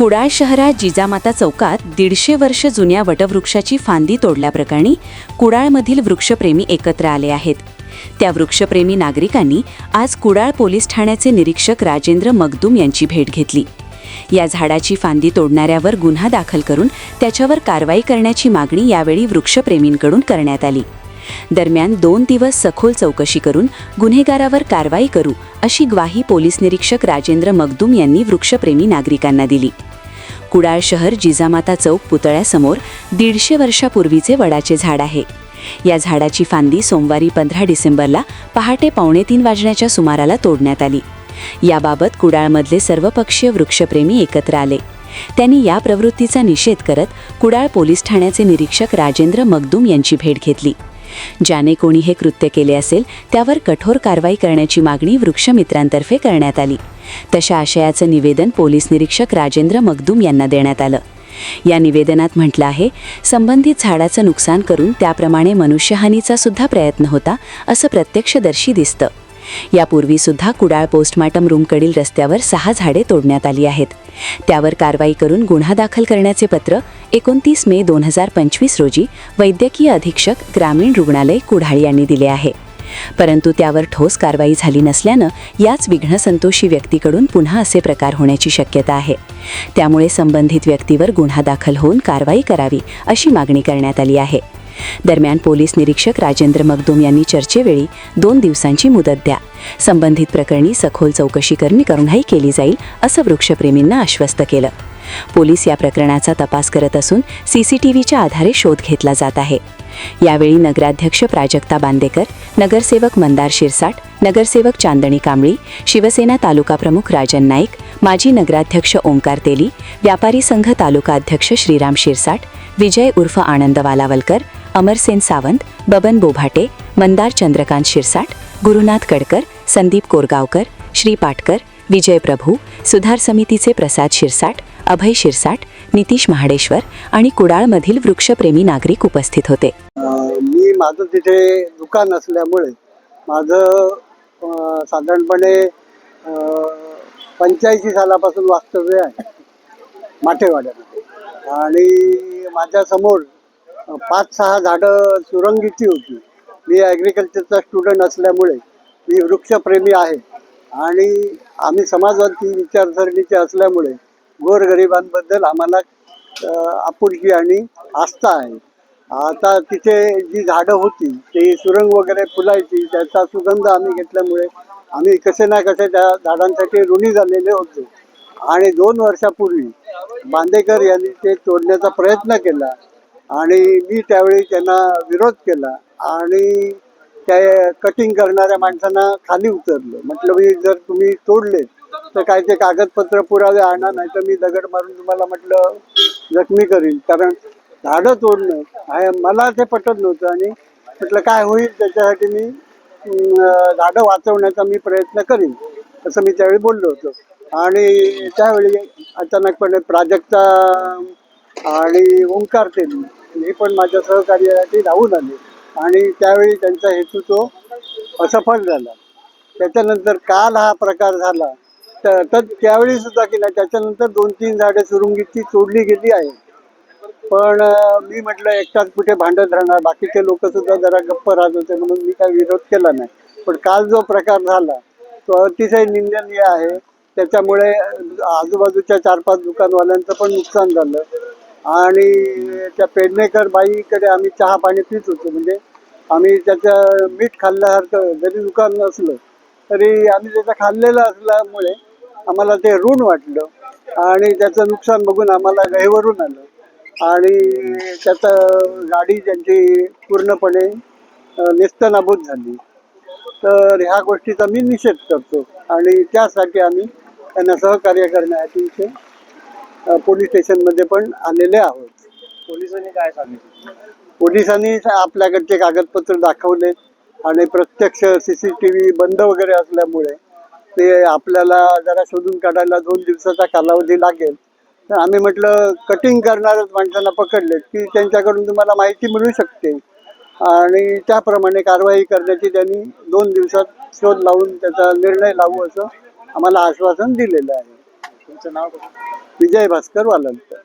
कुडाळ शहरात जिजामाता चौकात दीडशे वर्ष जुन्या वटवृक्षाची फांदी तोडल्याप्रकरणी कुडाळमधील वृक्षप्रेमी एकत्र आले आहेत. त्या वृक्षप्रेमी नागरिकांनी आज कुडाळ पोलीस ठाण्याचे निरीक्षक राजेंद्र मगदूम यांची भेट घेतली. या झाडाची फांदी तोडणाऱ्यावर गुन्हा दाखल करून त्याच्यावर कारवाई करण्याची मागणी यावेळी वृक्षप्रेमींकडून करण्यात आली. दरम्यान दोन दिवस सखोल चौकशी करून गुन्हेगारावर कारवाई करू अशी ग्वाही पोलीस निरीक्षक राजेंद्र मगदूम यांनी वृक्षप्रेमी नागरिकांना दिली. कुडाळ शहर जिजामाता चौक पुतळ्यासमोर दीडशे वर्षापूर्वीचे वडाचे झाड आहे. या झाडाची फांदी सोमवारी पंधरा डिसेंबरला पहाटे पावणे तीन वाजण्याच्या सुमाराला तोडण्यात आली. याबाबत कुडाळमधले सर्वपक्षीय वृक्षप्रेमी एकत्र आले. त्यांनी या प्रवृत्तीचा निषेध करत कुडाळ पोलीस ठाण्याचे निरीक्षक राजेंद्र मगदूम यांची भेट घेतली. ज्याने कोणी हे कृत्य केले असेल त्यावर कठोर कारवाई करण्याची मागणी वृक्षमित्रांतर्फे करण्यात आली. तशा आशयाचं निवेदन पोलीस निरीक्षक राजेंद्र मगदूम यांना देण्यात आलं. या निवेदनात म्हटलं आहे संबंधित झाडाचं नुकसान करून त्याप्रमाणे मनुष्यहानीचा सुद्धा प्रयत्न होता असं प्रत्यक्षदर्शी दिसतं. यापूर्वी सुद्धा कुडाळ पोस्टमार्टम रूमकडील रस्त्यावर सहा झाडे तोडण्यात आली आहेत. त्यावर कारवाई करून गुन्हा दाखल करण्याचे पत्र एकोणतीस मे दोन हजार पंचवीस रोजी वैद्यकीय अधीक्षक ग्रामीण रुग्णालय कुडाळ यांनी दिले आहे. परंतु त्यावर ठोस कारवाई झाली नसल्यानं याच विघ्नसंतोषी व्यक्तीकडून पुन्हा असे प्रकार होण्याची शक्यता आहे. त्यामुळे संबंधित व्यक्तीवर गुन्हा दाखल होऊन कारवाई करावी अशी मागणी करण्यात आली आहे. दरम्यान पोलीस निरीक्षक राजेंद्र मगदूम यांनी चर्चेवेळी दोन दिवसांची मुदत द्या. संबंधित प्रकरणी सखोल चौकशी करणी करूनही केली जाईल असं वृक्षप्रेमींना आश्वस्त केलं. पोलीस या प्रकरणाचा तपास करत असून सीसीटीव्हीच्या आधारे शोध घेतला जात आहे. यावेळी नगराध्यक्ष प्राजक्ता बांदेकर नगरसेवक मंदार शिरसाट नगरसेवक चांदणी कांबळी शिवसेना तालुका प्रमुख राजन नाईक माजी नगराध्यक्ष ओंकार तेली व्यापारी संघ तालुका अध्यक्ष श्रीराम शिरसाट विजय उर्फ आनंद वालावलकर अमरसेन सावंत बबन बोभाटे मंदार चंद्रकांत शिरसाट गुरुनाथ कडकर संदीप कोरगावकर श्री पाटकर विजय प्रभू सुधार समितीचे प्रसाद शिरसाट अभय शिरसाट नितीश महाडेश्वर आणि कुडाळमधील वृक्षप्रेमी नागरिक उपस्थित होते. मी माझं तिथे दुकान असल्यामुळे माझं साधारणपणे पंच्याऐंशी सालापासून वास्तव्य आहे माठेवाड्यामध्ये. आणि माझ्यासमोर पाच सहा झाडं सुरंगीची होती. मी ॲग्रिकल्चरचा स्टुडंट असल्यामुळे मी वृक्षप्रेमी आहे. आणि आम्ही समाजवादी विचारसरणीचे असल्यामुळे गोरगरिबांबद्दल आम्हाला आपुलकी आणि आस्था आहे. आता तिथे जी झाडं होती ती सुरंग वगैरे फुलायची त्याचा सुगंध आम्ही घेतल्यामुळे आम्ही कसे ना कसे त्या झाडांसाठी ऋणी झालेले होतो. आणि दोन वर्षापूर्वी बांदेकर यांनी ते तोडण्याचा प्रयत्न केला. आणि मी त्यावेळी त्यांना विरोध केला आणि त्या कटिंग करणाऱ्या माणसांना खाली उतरलं. म्हटलं मी जर तुम्ही तोडले तर काय ते कागदपत्र पुरावे आणा नाही तर मी दगड मारून तुम्हाला म्हटलं जखमी करीन. कारण झाडं तोडणं आहे मला ते पटत नव्हतं आणि म्हटलं काय होईल त्याच्यासाठी मी झाडं वाचवण्याचा मी प्रयत्न करीन. असं मी त्यावेळी बोललो होतो. आणि त्यावेळी अचानकपणे प्राजक्ता आणि ओंकार तेली. हे पण माझ्या सहकार्यासाठी धावून आले. आणि त्यावेळी त्यांचा हेतू तो असफल झाला. त्याच्यानंतर काल हा प्रकार झाला. तर त्यावेळी सुद्धा की नाही त्याच्यानंतर दोन तीन झाडे सुरुंगीची तोडली गेली आहे. पण मी म्हटलं एकटाच कुठे भांडत राहणार. बाकीचे लोक सुद्धा जरा गप्प राहत होते म्हणून मी काही विरोध केला नाही. पण काल जो प्रकार झाला तो अतिशय निंदनीय आहे. त्याच्यामुळे आजूबाजूच्या चार पाच दुकानवाल्यांचं पण नुकसान झालं. आणि त्या पेडणेकर बाईकडे आम्ही चहा पाणी पित होतो. म्हणजे आम्ही त्याचं मीठ खाल्ल्यासारखं जरी दुकान नसलं तरी आम्ही त्याचं खाल्लेलं असल्यामुळे आम्हाला ते ऋण वाटलं आणि त्याचं नुकसान बघून आम्हाला गहिवरून आलं. आणि त्याचं गाडी त्यांची पूर्णपणे नेस्तनाबूत झाली. तर ह्या गोष्टीचा मी निषेध करतो आणि त्यासाठी आम्ही त्यांना सहकार्य करण्यासाठी इथे पोलीस स्टेशनमध्ये पण आलेले आहोत. पोलिसांनी काय सांगितलं? पोलिसांनी आपल्याकडचे कागदपत्र दाखवले आणि प्रत्यक्ष सी सी टी व्ही बंद वगैरे असल्यामुळे ते आपल्याला जरा शोधून काढायला दोन दिवसाचा कालावधी लागेल. तर आम्ही म्हटलं कटिंग करणारच माणसांना पकडले की त्यांच्याकडून तुम्हाला माहिती मिळू शकते. आणि त्याप्रमाणे कारवाई करण्याची त्यांनी दोन दिवसात शोध लावून त्याचा निर्णय लावू असं आम्हाला आश्वासन दिलेलं आहे. तुमचं नाव విజయ్ భాస్కర్ వాళ్ళంతా